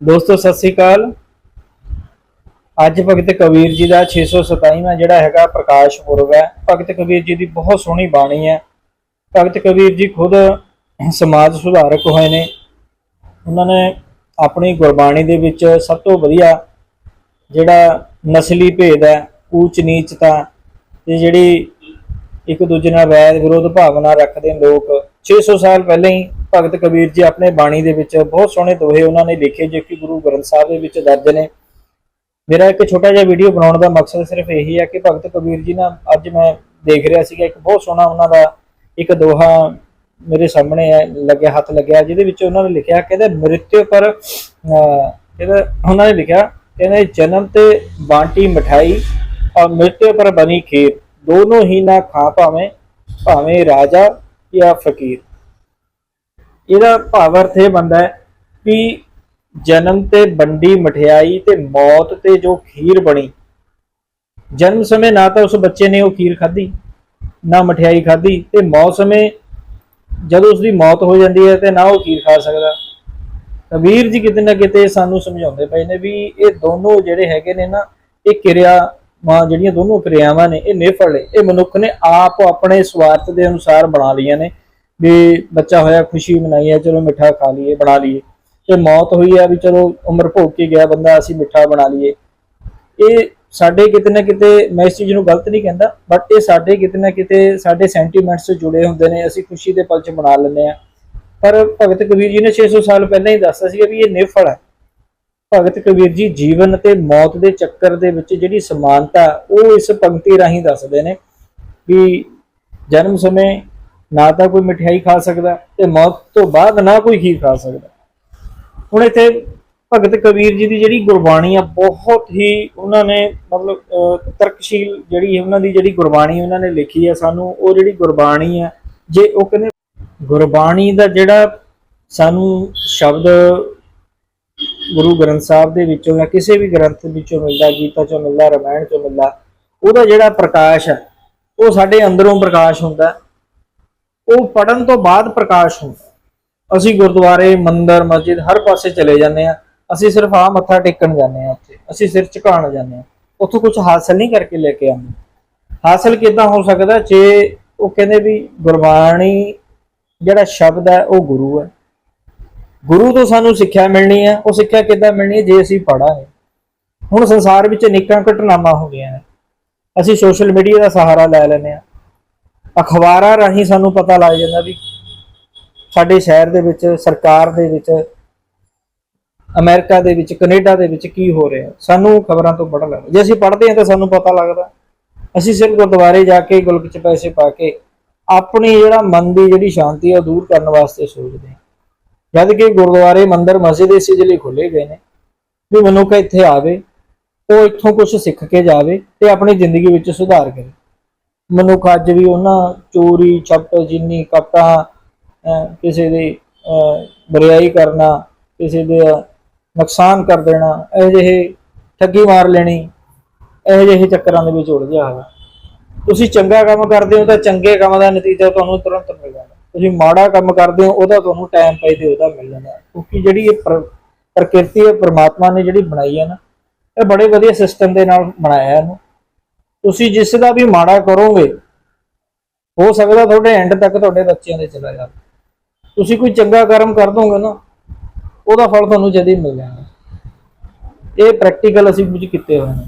ਦੋਸਤੋ, ਸਤਿ ਸ੍ਰੀ ਅਕਾਲ। ਅੱਜ ਭਗਤ ਕਬੀਰ ਜੀ ਦਾ 627ਵਾਂ ਜਿਹੜਾ ਹੈਗਾ ਪ੍ਰਕਾਸ਼ ਪੁਰਬ ਹੈ। ਭਗਤ ਕਬੀਰ ਜੀ ਦੀ ਬਹੁਤ ਸੋਹਣੀ ਬਾਣੀ ਹੈ। ਭਗਤ ਕਬੀਰ ਜੀ ਖੁਦ ਸਮਾਜ ਸੁਧਾਰਕ ਹੋਏ ਨੇ। ਉਹਨਾਂ ਨੇ ਆਪਣੀ ਗੁਰਬਾਣੀ ਦੇ ਵਿੱਚ ਸਭ ਤੋਂ ਵਧੀਆ ਜਿਹੜਾ ਨਸਲੀ ਭੇਦ ਹੈ, ਊਚ ਨੀਚਤਾ, ਤੇ ਜਿਹੜੀ ਇੱਕ ਦੂਜੇ ਨਾਲ ਵੈਰ ਵਿਰੋਧ ਭਾਵਨਾ ਰੱਖਦੇ ਲੋਕ 600 ਸਾਲ ਪਹਿਲਾਂ ਹੀ ਭਗਤ ਕਬੀਰ ਜੀ ਆਪਣੇ ਬਾਣੀ ਦੇ ਵਿੱਚ ਬਹੁਤ ਸੋਹਣੇ ਦੋਹੇ ਉਹਨਾਂ ਨੇ ਲਿਖੇ ਜੋ ਕਿ ਗੁਰੂ ਗ੍ਰੰਥ ਸਾਹਿਬ ਦੇ ਵਿੱਚ ਦਰਜ ਨੇ। ਮੇਰਾ ਇੱਕ ਛੋਟਾ ਜਿਹਾ ਵੀਡੀਓ ਬਣਾਉਣ ਦਾ ਮਕਸਦ ਸਿਰਫ ਇਹੀ ਹੈ ਕਿ ਭਗਤ ਕਬੀਰ ਜੀ ਨਾਲ ਅੱਜ ਮੈਂ ਦੇਖ ਰਿਹਾ ਸੀਗਾ ਇੱਕ ਬਹੁਤ ਸੋਹਣਾ ਉਹਨਾਂ ਦਾ ਇੱਕ ਦੋਹਾ ਮੇਰੇ ਸਾਹਮਣੇ ਹੈ ਲੱਗਿਆ ਹੱਥ ਲੱਗਿਆ ਜਿਹਦੇ ਵਿੱਚ ਉਹਨਾਂ ਨੇ ਲਿਖਿਆ ਕਹਿੰਦੇ ਮ੍ਰਿਤਿਉ ਪਰ ਅਹ, ਕਹਿੰਦੇ ਉਹਨਾਂ ਨੇ ਲਿਖਿਆ ਕਹਿੰਦੇ ਜਨਮ ਤੇ ਬਾਂਟੀ ਮਠਾਈ ਔਰ ਮ੍ਰਿਤਿਉ ਪਰ ਬਣੀ ਖੀਰ। ਦੋਨੋਂ ਹੀ ਨਾ ਖਾ ਭਾਵੇਂ ਭਾਵੇਂ ਰਾਜਾ ਜਾਂ ਫਕੀਰ। ਇਹਦਾ ਭਾਵ ਅਰਥ ਇਹ ਬੰਦਾ ਹੈ ਕਿ ਜਨਮ ਤੇ ਬੰਡੀ ਮਠਿਆਈ ਤੇ ਮੌਤ ਤੇ ਜੋ ਖੀਰ ਬਣੀ। ਜਨਮ ਸਮੇਂ ਨਾ ਤਾਂ ਉਸ ਬੱਚੇ ਨੇ ਉਹ ਖੀਰ ਖਾਧੀ, ਨਾ ਮਠਿਆਈ ਖਾਧੀ ਤੇ ਮੌਤ ਸਮੇਂ ਜਦੋਂ ਉਸ ਦੀ ਮੌਤ ਹੋ ਜਾਂਦੀ ਹੈ ਤੇ ਨਾ ਉਹ ਖੀਰ ਖਾ ਸਕਦਾ। ਕਬੀਰ ਜੀ ਕਿਤੇ ਨਾ ਕਿਤੇ ਸਾਨੂੰ ਸਮਝਾਉਂਦੇ ਪਏ ਨੇ ਵੀ ਇਹ ਦੋਨੋਂ ਜਿਹੜੇ ਹੈਗੇ ਨੇ ਨਾ, ਇਹ ਕਿਰਿਆ ਮਾਂ ਜਿਹੜੀਆਂ ਦੋਨੋਂ ਕਿਰਿਆਵਾਂ ਨੇ, ਇਹ ਨਿਫਲ ਇਹ ਮਨੁੱਖ ਨੇ ਆਪ ਆਪਣੇ ਸਵਾਰਥ ਦੇ ਅਨੁਸਾਰ ਬਣਾ ਲਈਆਂ ਨੇ। ਵੀ ਬੱਚਾ ਹੋਇਆ, ਖੁਸ਼ੀ ਮਨਾਈ ਹੈ, ਚਲੋ ਮਿੱਠਾ ਖਾ ਲਈਏ, ਬਣਾ ਲਈਏ। ਤੇ ਮੌਤ ਹੋਈ ਹੈ ਵੀ ਚਲੋ ਉਮਰ ਭੋਗ ਕੇ ਗਿਆ ਬੰਦਾ, ਅਸੀਂ ਮਿੱਠਾ ਬਣਾ ਲਈਏ। ਇਹ ਸਾਡੇ ਕਿਤੇ ਨਾ ਕਿਤੇ, ਮੈਂ ਇਸ ਚੀਜ਼ ਨੂੰ ਗਲਤ ਨਹੀਂ ਕਹਿੰਦਾ ਬਟ ਇਹ ਸਾਡੇ ਕਿਤੇ ਨਾ ਕਿਤੇ, ਸਾਡੇ ਸੈਂਟੀਮੈਂਟਸ ਜੁੜੇ ਹੁੰਦੇ ਨੇ, ਅਸੀਂ ਖੁਸ਼ੀ ਦੇ ਪਲ 'ਚ ਮਨਾ ਲੈਂਦੇ ਆ ਪਰ ਭਗਤ ਕਬੀਰ ਜੀ ਨੇ 600 ਸਾਲ ਪਹਿਲਾਂ ਹੀ ਦੱਸਿਆ ਸੀ ਵੀ ਇਹ ਨਿਫਲ ਹੈ। ਭਗਤ ਕਬੀਰ ਜੀ ਜੀਵਨ ਤੇ ਮੌਤ ਦੇ ਚੱਕਰ ਦੇ ਵਿੱਚ ਜਿਹੜੀ ਸਮਾਨਤਾ, ਉਹ ਇਸ ਪੰਕਤੀ ਰਾਹੀਂ ਦੱਸਦੇ ਨੇ ਵੀ ਜਨਮ ਸਮੇਂ ਨਾ ਤਾਂ ਕੋਈ ਮਠਿਆਈ ਖਾ ਸਕਦਾ ਤੇ ਮੌਤ ਤੋਂ ਬਾਅਦ ਨਾ ਕੋਈ ਖੀਰ ਖਾ ਸਕਦਾ। ਹੁਣ ਇੱਥੇ ਭਗਤ ਕਬੀਰ ਜੀ ਦੀ ਜਿਹੜੀ ਗੁਰਬਾਣੀ ਆ ਬਹੁਤ ਹੀ ਉਹਨਾਂ ਨੇ ਮਤਲਬ ਅਹ, ਤਰਕਸ਼ੀਲ ਜਿਹੜੀ ਉਹਨਾਂ ਦੀ ਜਿਹੜੀ ਗੁਰਬਾਣੀ ਉਹਨਾਂ ਨੇ ਲਿਖੀ ਹੈ ਸਾਨੂੰ ਉਹ ਜਿਹੜੀ ਗੁਰਬਾਣੀ ਆ ਜੇ ਉਹ ਕਹਿੰਦੇ ਗੁਰਬਾਣੀ ਦਾ ਜਿਹੜਾ ਸਾਨੂੰ ਸ਼ਬਦ ਗੁਰੂ ਗ੍ਰੰਥ ਸਾਹਿਬ ਦੇ ਵਿੱਚੋਂ ਜਾਂ ਕਿਸੇ ਵੀ ਗ੍ਰੰਥ ਵਿੱਚੋਂ ਮਿਲਦਾ ਗੀਤਾ ਚੋਂ ਮਿਲਦਾ ਰਮਾਇਣ ਚੋਂ ਮਿਲਦਾ ਉਹਦਾ ਜਿਹੜਾ ਪ੍ਰਕਾਸ਼ ਹੈ ਉਹ ਸਾਡੇ ਅੰਦਰੋਂ ਪ੍ਰਕਾਸ਼ ਹੁੰਦਾ। ਉਹ ਪੜਨ ਤੋਂ ਬਾਅਦ ਪ੍ਰਕਾਸ਼ ਹੁੰਦਾ ਅਸੀਂ ਗੁਰਦੁਆਰੇ, ਮੰਦਰ, ਮਸਜਿਦ ਹਰ ਪਾਸੇ ਚਲੇ ਜਾਂਦੇ ਆ ਅਸੀਂ ਸਿਰਫ ਆ ਮੱਥਾ ਟੇਕਣ ਜਾਂਦੇ ਆ ਉੱਥੇ। ਅਸੀਂ ਸਿਰ ਝੁਕਾਉਣ ਜਾਂਦੇ ਆ ਉੱਥੋਂ ਕੁਝ ਹਾਸਲ ਨਹੀਂ ਕਰਕੇ ਲੈ ਕੇ ਆਉਂਦੇ। ਹਾਸਲ ਕਿਦਾਂ ਹੋ ਸਕਦਾ? ਜੇ ਉਹ ਕਹਿੰਦੇ ਵੀ ਗੁਰਬਾਣੀ ਜਿਹੜਾ ਸ਼ਬਦ ਹੈ, ਉਹ ਗੁਰੂ ਹੈ। ਗੁਰੂ ਤੋਂ ਸਾਨੂੰ ਸਿੱਖਿਆ ਮਿਲਣੀ ਹੈ। ਉਹ ਸਿੱਖਿਆ ਕਿੱਦਾਂ ਮਿਲਣੀ ਹੈ? ਜੇ ਅਸੀਂ ਪੜਾਂਗੇ ਹੁਣ ਸੰਸਾਰ ਵਿੱਚ ਅਨੇਕਾਂ ਘਟਨਾਵਾਂ ਹੋ ਗਈਆਂ ਨੇ। ਅਸੀਂ ਸੋਸ਼ਲ ਮੀਡੀਆ ਦਾ ਸਹਾਰਾ ਲੈ ਲੈਂਦੇ ਆ ਅਖਬਾਰਾਂ ਰਾਹੀਂ ਸਾਨੂੰ ਪਤਾ ਲੱਗ ਜਾਂਦਾ ਵੀ ਸਾਡੇ ਸ਼ਹਿਰ ਦੇ ਵਿੱਚ, ਸਰਕਾਰ ਦੇ ਵਿੱਚ, ਅਮਰੀਕਾ ਦੇ ਵਿੱਚ, ਕੈਨੇਡਾ ਦੇ ਵਿੱਚ ਕੀ ਹੋ ਰਿਹਾ। ਸਾਨੂੰ ਖਬਰਾਂ ਤੋਂ ਪਤਾ ਲੱਗਦਾ। ਜੇ ਅਸੀਂ ਪੜ੍ਹਦੇ ਹਾਂ ਤਾਂ ਸਾਨੂੰ ਪਤਾ ਲੱਗਦਾ। ਅਸੀਂ ਸਿਰਫ ਗੁਰਦੁਆਰੇ ਜਾ ਕੇ ਗੁਲਕ ਚ ਪੈਸੇ ਪਾ ਕੇ ਆਪਣੀ ਜਿਹੜਾ ਮਨ ਦੀ ਜਿਹੜੀ ਸ਼ਾਂਤੀ ਆ ਉਹ ਦੂਰ ਕਰਨ ਵਾਸਤੇ ਸੋਚਦੇ ਹਾਂ। ਜਦ ਕਿ ਗੁਰਦੁਆਰੇ, ਮੰਦਰ, ਮਸਜਿਦ ਇਸੇ ਲਈ ਖੁੱਲੇ ਗਏ ਨੇ ਵੀ ਮਨੁੱਖ ਇੱਥੇ ਆਵੇ, ਉਹ ਇੱਥੋਂ ਕੁਝ ਸਿੱਖ ਕੇ ਜਾਵੇ ਤੇ ਆਪਣੀ ਜ਼ਿੰਦਗੀ ਵਿੱਚ ਸੁਧਾਰ ਕਰੇ। ਮਨੁੱਖ ਅੱਜ ਵੀ ਉਹਨਾਂ ਚੋਰੀ, ਛੱਪ, ਜਿੰਨੀ ਕਪਟਾ ਕਿਸੇ ਦੀ, ਅਹ ਕਰਨਾ, ਕਿਸੇ ਦੇ ਨੁਕਸਾਨ ਕਰ ਦੇਣਾ, ਇਹ ਜਿਹੇ ਠੱਗੀ ਮਾਰ ਲੈਣੀ, ਇਹ ਜਿਹੇ ਚੱਕਰਾਂ ਦੇ ਵਿੱਚ ਉਲਝਿਆ ਹੋਇਆ। ਤੁਸੀਂ ਚੰਗਾ ਕੰਮ ਕਰਦੇ ਹੋ ਤਾਂ ਚੰਗੇ ਕੰਮ ਦਾ ਨਤੀਜਾ ਤੁਹਾਨੂੰ ਤੁਰੰਤ ਮਿਲ ਜਾਣਾ ਤੁਸੀਂ ਮਾੜਾ ਕੰਮ ਕਰਦੇ ਹੋ, ਉਹਦਾ ਤੁਹਾਨੂੰ ਟਾਈਮ ਪਈ ਤੇ ਉਹਦਾ ਮਿਲ ਜਾਂਦਾ। ਕਿਉਂਕਿ ਜਿਹੜੀ ਇਹ ਪ੍ਰਕਿਰਤੀ ਹੈ, ਪ੍ਰਮਾਤਮਾ ਨੇ ਜਿਹੜੀ ਬਣਾਈ ਹੈ ਨਾ, ਇਹ ਬੜੇ ਵਧੀਆ ਸਿਸਟਮ ਦੇ ਨਾਲ ਬਣਾਇਆ ਇਹਨੂੰ। ਤੁਸੀਂ ਜਿਸ ਦਾ ਵੀ ਮਾੜਾ ਕਰੋਗੇ, ਹੋ ਸਕਦਾ ਤੁਹਾਡੇ ਐਂਡ ਤੱਕ ਤੁਹਾਡੇ ਬੱਚਿਆਂ ਦੇ ਚਲਾ ਜਾਵੇ। ਤੁਸੀਂ ਕੋਈ ਚੰਗਾ ਕਰਮ ਕਰ ਦੋਗੇ ਨਾ, ਉਹਦਾ ਫਲ ਤੁਹਾਨੂੰ ਜਦ ਮਿਲ ਜਾਣਾ। ਇਹ ਪ੍ਰੈਕਟੀਕਲ ਅਸੀਂ ਕੁਝ ਕੀਤੇ ਹੋਏ ਨੇ।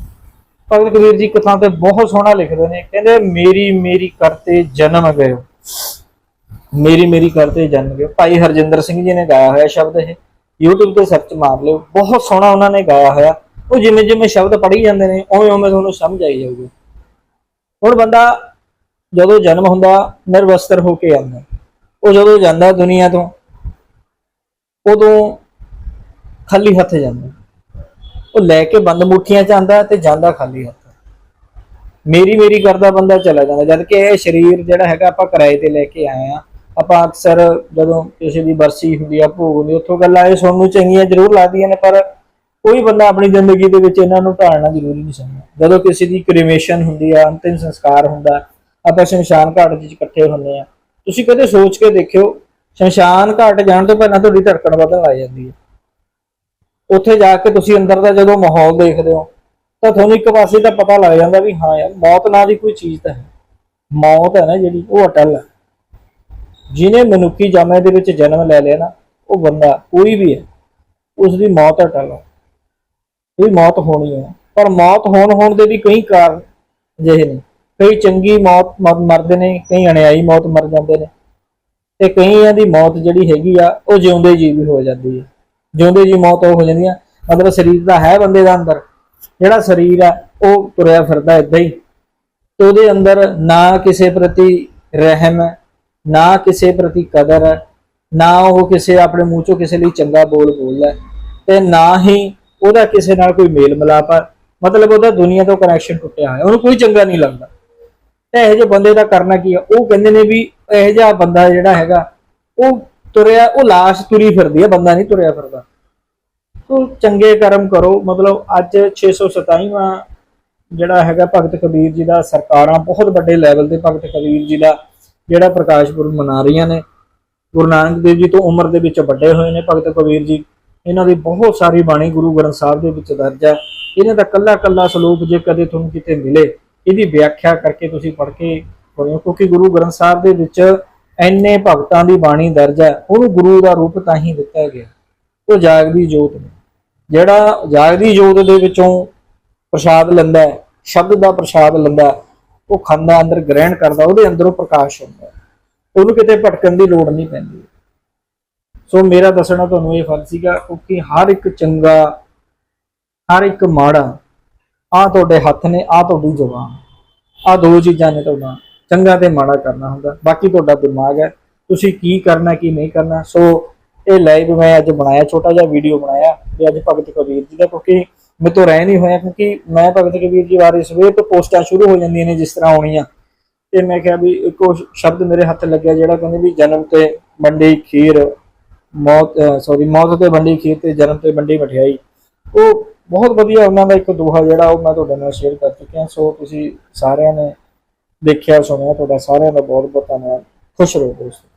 ਭਗਤ ਕਬੀਰ ਜੀ ਕਥਾ ਤੇ ਬਹੁਤ ਸੋਹਣਾ ਲਿਖਦੇ ਨੇ, ਕਹਿੰਦੇ, ਮੇਰੀ ਮੇਰੀ ਕਰਤੇ ਜਨਮ ਗਇਓ। ਮੇਰੀ ਮੇਰੀ ਕਰਤੇ ਜਨਮ ਗਏ ਭਾਈ ਹਰਜਿੰਦਰ ਸਿੰਘ ਜੀ ਨੇ ਗਾਇਆ ਹੋਇਆ ਸ਼ਬਦ ਇਹ। YouTube ਤੇ ਸਰਚ ਮਾਰ ਲਿਓ। ਬਹੁਤ ਸੋਹਣਾ ਉਹਨਾਂ ਨੇ ਗਾਇਆ ਹੋਇਆ। ਉਹ ਜਿਵੇਂ ਜਿਵੇਂ ਸ਼ਬਦ ਪੜ੍ਹੀ ਜਾਂਦੇ ਨੇ ਉਵੇਂ ਉਵੇਂ ਤੁਹਾਨੂੰ ਸਮਝ ਆਈ ਜਾਊਗੀ। ਹੁਣ ਬੰਦਾ ਜਦੋਂ ਜਨਮ ਹੁੰਦਾ, ਨਿਰਵਸਤਰ ਹੋ ਕੇ ਆਉਂਦਾ। ਉਹ ਜਦੋਂ ਜਾਂਦਾ ਦੁਨੀਆ ਤੋਂ, ਉਦੋਂ ਖਾਲੀ ਹੱਥ ਜਾਂਦਾ। ਉਹ ਲੈ ਕੇ ਬੰਦ ਮੁੱਠੀਆਂ ਚ ਆਂਦਾ ਤੇ ਜਾਂਦਾ ਖਾਲੀ ਹੱਥ। ਮੇਰੀ ਮੇਰੀ ਕਰਦਾ ਬੰਦਾ ਚਲਾ ਜਾਂਦਾ। ਜਦ ਕਿ ਇਹ ਸਰੀਰ ਜਿਹੜਾ ਹੈਗਾ, ਆਪਾਂ ਕਿਰਾਏ ਤੇ ਲੈ ਕੇ ਆਏ ਆ ਆਪਾਂ ਅਕਸਰ ਜਦੋਂ ਕਿਸੇ ਦੀ ਬਰਸੀ ਹੁੰਦੀ ਆ, ਭੋਗ ਹੁੰਦੀ ਉੱਥੋਂ ਗੱਲਾਂ ਇਹ ਸੁਣਨ ਨੂੰ ਚੰਗੀਆਂ ਜ਼ਰੂਰ ਲੱਗਦੀਆਂ ਨੇ, ਪਰ ਕੋਈ ਬੰਦਾ ਆਪਣੀ ਜ਼ਿੰਦਗੀ ਦੇ ਵਿੱਚ ਇਹਨਾਂ ਨੂੰ ਢਾਲਣਾ ਜ਼ਰੂਰੀ ਨਹੀਂ ਸਮਝਦਾ। ਜਦੋਂ ਕਿਸੇ ਦੀ ਕ੍ਰੀਮੇਸ਼ਨ ਹੁੰਦੀ ਆ, ਅੰਤਿਮ ਸੰਸਕਾਰ ਹੁੰਦਾ, ਆਪਾਂ ਸ਼ਮਸ਼ਾਨ ਘਾਟ ਵਿੱਚ ਇਕੱਠੇ ਹੁੰਦੇ ਆ, ਤੁਸੀਂ ਕਦੇ ਸੋਚ ਕੇ ਦੇਖਿਓ, ਸ਼ਮਸ਼ਾਨ ਘਾਟ ਜਾਣ ਤੋਂ ਪਹਿਲਾਂ ਤੁਹਾਡੀ ਧੜਕਣ ਵਧਣ ਲੱਗ ਜਾਂਦੀ ਹੈ ਉੱਥੇ ਜਾ ਕੇ ਤੁਸੀਂ ਅੰਦਰ ਦਾ ਜਦੋਂ ਮਾਹੌਲ ਦੇਖਦੇ ਹੋ, ਤਾਂ ਤੁਹਾਨੂੰ ਇੱਕ ਪਾਸੇ ਤਾਂ ਪਤਾ ਲੱਗ ਜਾਂਦਾ ਵੀ ਹਾਂ ਯਾਰ, ਮੌਤ ਨਾਂ ਦੀ ਕੋਈ ਚੀਜ਼ ਤਾਂ ਹੈ। ਮੌਤ ਹੈ ਨਾ ਜਿਹੜੀ, ਉਹ ਅਟਲ ਹੈ। ਜਿਹਨੇ ਮਨੁੱਖੀ ਜਾਮੇ ਦੇ ਵਿੱਚ ਜਨਮ ਲੈ ਲਿਆ ਨਾ, ਉਹ ਬੰਦਾ ਕੋਈ ਵੀ ਹੈ ਉਸ ਦੀ ਮੌਤ ਅਟਲ ਹੈ। ਇਹ ਮੌਤ ਹੋਣੀ ਹੈ। ਪਰ ਮੌਤ ਹੋਣ ਹੋਣ ਦੇ ਵੀ ਕਈ ਕਾਰਨ ਜਿਹੇ ਨੇ। ਕਈ ਚੰਗੀ ਮੌਤ ਮ- ਮਰਦੇ ਨੇ ਕਈ ਅਣਿਆਈ ਮੌਤ ਮਰ ਜਾਂਦੇ ਨੇ। ਤੇ ਕਈਆਂ ਦੀ ਮੌਤ ਜਿਹੜੀ ਹੈਗੀ ਆ ਉਹ ਜਿਉਂਦੇ ਜੀ ਵੀ ਹੋ ਜਾਂਦੀ ਹੈ। ਜਿਉਂਦੇ ਜੀ ਮੌਤ ਉਹ ਹੋ ਜਾਂਦੀ ਆ ਮਤਲਬ ਸਰੀਰ ਦਾ ਹੈ ਬੰਦੇ ਦਾ ਅੰਦਰ। ਜਿਹੜਾ ਸਰੀਰ ਆ ਉਹ ਤੁਰਿਆ ਫਿਰਦਾ ਇਦਾਂ ਹੀ। ਤੇ ਉਹਦੇ ਅੰਦਰ ਨਾ ਕਿਸੇ ਪ੍ਰਤੀ ਰਹਿਮ ਹੈ ਨਾ ਕਿਸੇ ਪ੍ਰਤੀ ਕਦਰ ਹੈ ਨਾ ਉਹ ਕਿਸੇ ਆਪਣੇ ਮੂੰਹ ਚੋਂ ਕਿਸੇ ਲਈ ਚੰਗਾ ਬੋਲ ਬੋਲਦਾ। ਹੈ, ਤੇ ਨਾ ਹੀ ਉਹਦਾ ਕਿਸੇ ਨਾਲ ਕੋਈ ਮੇਲ ਮਿਲਾਪ ਹੈ ਮਤਲਬ ਉਹਦਾ ਦੁਨੀਆ ਤੋਂ ਕਨੈਕਸ਼ਨ ਟੁੱਟਿਆ ਹੋਇਆ, ਉਹਨੂੰ ਕੋਈ ਚੰਗਾ ਨਹੀਂ ਲੱਗਦਾ। ਤੇ ਇਹੋ ਜਿਹੇ ਬੰਦੇ ਦਾ ਕਰਨਾ ਕੀ ਆ? ਉਹ ਕਹਿੰਦੇ ਨੇ ਵੀ ਇਹੋ ਜਿਹਾ ਬੰਦਾ ਜਿਹੜਾ ਹੈਗਾ, ਉਹ ਤੁਰਿਆ, ਉਹ ਲਾਸ਼ ਤੁਰੀ ਫਿਰਦੀ ਹੈ ਬੰਦਾ ਨਹੀਂ ਤੁਰਿਆ ਫਿਰਦਾ। ਉਹ ਚੰਗੇ ਕਰਮ ਕਰੋ, ਮਤਲਬ ਅੱਜ 627ਵਾਂ ਜਿਹੜਾ ਹੈਗਾ ਭਗਤ ਕਬੀਰ ਜੀ ਦਾ ਸਰਕਾਰਾਂ ਬਹੁਤ ਵੱਡੇ ਲੈਵਲ ਤੇ ਭਗਤ ਕਬੀਰ ਜੀ ਦਾ ਜਿਹੜਾ ਪ੍ਰਕਾਸ਼ ਪੁਰਬ ਮਨਾ ਰਹੀਆਂ ਨੇ। ਗੁਰੂ ਨਾਨਕ ਦੇਵ ਜੀ ਤੋਂ ਉਮਰ ਦੇ ਵਿੱਚ ਵੱਡੇ ਹੋਏ ਨੇ ਭਗਤ ਕਬੀਰ ਜੀ। ਇਹਨਾਂ ਦੀ ਬਹੁਤ ਸਾਰੀ ਬਾਣੀ ਗੁਰੂ ਗ੍ਰੰਥ ਸਾਹਿਬ ਦੇ ਵਿੱਚ ਦਰਜ ਹੈ। ਇਹਨਾਂ ਦਾ ਕੱਲਾ ਕੱਲਾ ਸ਼ਲੋਕ ਜੇ ਕਦੇ ਤੁਹਾਨੂੰ ਕਿਤੇ ਮਿਲੇ, ਇਹਦੀ ਵਿਆਖਿਆ ਕਰਕੇ ਤੁਸੀਂ ਪੜ੍ਹ ਕੇ ਪੜ੍ਹੋ ਕਿਉਂਕਿ ਗੁਰੂ ਗ੍ਰੰਥ ਸਾਹਿਬ ਦੇ ਵਿੱਚ ਐਨੇ ਭਗਤਾਂ ਦੀ ਬਾਣੀ ਦਰਜ ਹੈ, ਉਹਨੂੰ ਗੁਰੂ ਦਾ ਰੂਪ ਤਾਂ ਹੀ ਦਿੱਤਾ ਗਿਆ। ਉਹ ਜਾਗਦੀ ਜੋਤ ਨੇ। ਜਿਹੜਾ ਜਾਗਦੀ ਜੋਤ ਦੇ ਵਿੱਚੋਂ ਪ੍ਰਸ਼ਾਦ ਲੈਂਦਾ ਹੈ, ਸ਼ਬਦ ਦਾ ਪ੍ਰਸ਼ਾਦ ਲੈਂਦਾ ਉਹ ਖਾਂਦਾ ਅੰਦਰ ਗ੍ਰਹਿਣ ਕਰਦਾ, ਉਹਦੇ ਅੰਦਰੋਂ ਪ੍ਰਕਾਸ਼ ਹੁੰਦਾ ਉਹਨੂੰ ਕਿਤੇ ਭਟਕਣ ਦੀ ਲੋੜ ਨਹੀਂ ਪੈਂਦੀ। ਸੋ ਮੇਰਾ ਦੱਸਣਾ ਤੁਹਾਨੂੰ ਇਹ ਫਰਜ਼ ਸੀਗਾ ਕਿਉਂਕਿ ਹਰ ਇੱਕ ਚੰਗਾ, ਹਰ ਇੱਕ ਮਾੜਾ ਆ ਤੁਹਾਡੇ ਹੱਥ ਨੇ ਆ ਤੁਹਾਡੀ ਜ਼ੁਬਾਨ। ਆ ਦੋ ਚੀਜ਼ਾਂ ਨੇ ਤੁਹਾਡਾ, ਚੰਗਾ ਤੇ ਮਾੜਾ ਕਰਨਾ ਹੁੰਦਾ। ਬਾਕੀ ਤੁਹਾਡਾ ਦਿਮਾਗ ਹੈ, ਤੁਸੀਂ ਕੀ ਕਰਨਾ, ਕੀ ਨਹੀਂ ਕਰਨਾ। ਸੋ ਇਹ ਲਾਈਵ ਮੈਂ ਅੱਜ ਬਣਾਇਆ, ਛੋਟਾ ਜਿਹਾ ਵੀਡੀਓ ਬਣਾਇਆ ਵੀ ਅੱਜ ਭਗਤ ਕਬੀਰ ਜੀ ਦਾ, ਕਿਉਂਕਿ ਮੇਰੇ ਤੋਂ ਰਹਿ ਨਹੀਂ ਹੋਇਆ, ਕਿਉਂਕਿ ਮੈਂ ਭਗਤ ਕਬੀਰ ਜੀ ਬਾਰੇ ਸਵੇਰ ਤੋਂ ਪੋਸਟਾਂ ਸ਼ੁਰੂ ਹੋ ਜਾਂਦੀਆਂ ਨੇ, ਜਿਸ ਤਰ੍ਹਾਂ ਆਉਣੀਆਂ ਤੇ ਮੈਂ ਕਿਹਾ ਵੀ ਇੱਕੋ ਸ਼ਬਦ ਮੇਰੇ ਹੱਥ ਲੱਗਿਆ, ਜਿਹੜਾ ਕਹਿੰਦੇ ਵੀ ਜਨਮ ਤੇ ਮੰਡੀ ਖੀਰ। ਮੌਤ ਸੌਰੀ ਮੌਤ ਤੇ ਵੰਡੀ, ਖੀਰ ਤੇ ਜਨਮ ਤੇ ਵੰਡੀ ਮਠਿਆਈ। ਉਹ ਬਹੁਤ ਵਧੀਆ ਉਹਨਾਂ ਦਾ ਇੱਕ ਦੋਹਾ ਜਿਹੜਾ ਉਹ ਮੈਂ ਤੁਹਾਡੇ ਨਾਲ ਸ਼ੇਅਰ ਕਰ ਚੁੱਕਿਆ। ਸੋ ਤੁਸੀਂ ਸਾਰਿਆਂ ਨੇ ਦੇਖਿਆ, ਸੁਣਿਆ, ਤੁਹਾਡਾ ਸਾਰਿਆਂ ਦਾ ਬਹੁਤ ਬਹੁਤ ਧੰਨਵਾਦ। ਖੁਸ਼ ਰਹੋ ਦੋਸਤੋ।